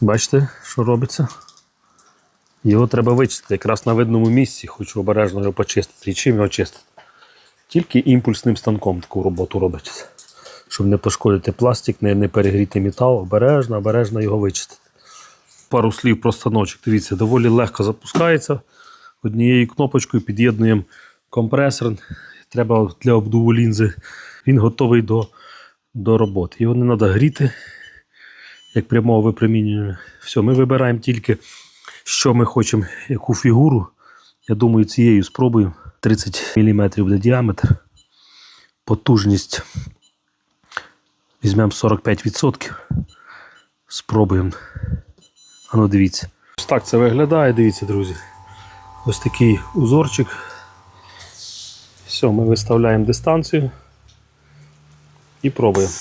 Бачите, що робиться? Його треба вичистити якраз на видному місці, хочу обережно його почистити. І чим його чистити? Тільки імпульсним станком таку роботу робить. Щоб не пошкодити пластик, не, не перегріти метал, обережно, обережно його вичистити. Пару слів про станочок. Дивіться, доволі легко запускається. Однією кнопочкою під'єднуємо компресор. Треба для обдуву лінзи. Він готовий до, до роботи. Його не треба гріти, як прямого випромінювання. Все, ми вибираємо тільки, що ми хочемо, яку фігуру. Я думаю, цією спробуємо. 30 мм буде діаметр. Потужність. Візьмемо 45%. Спробуємо. А ну дивіться. Ось так це виглядає, дивіться, друзі. Ось такий узорчик. Все, ми виставляємо дистанцію і пробуємо.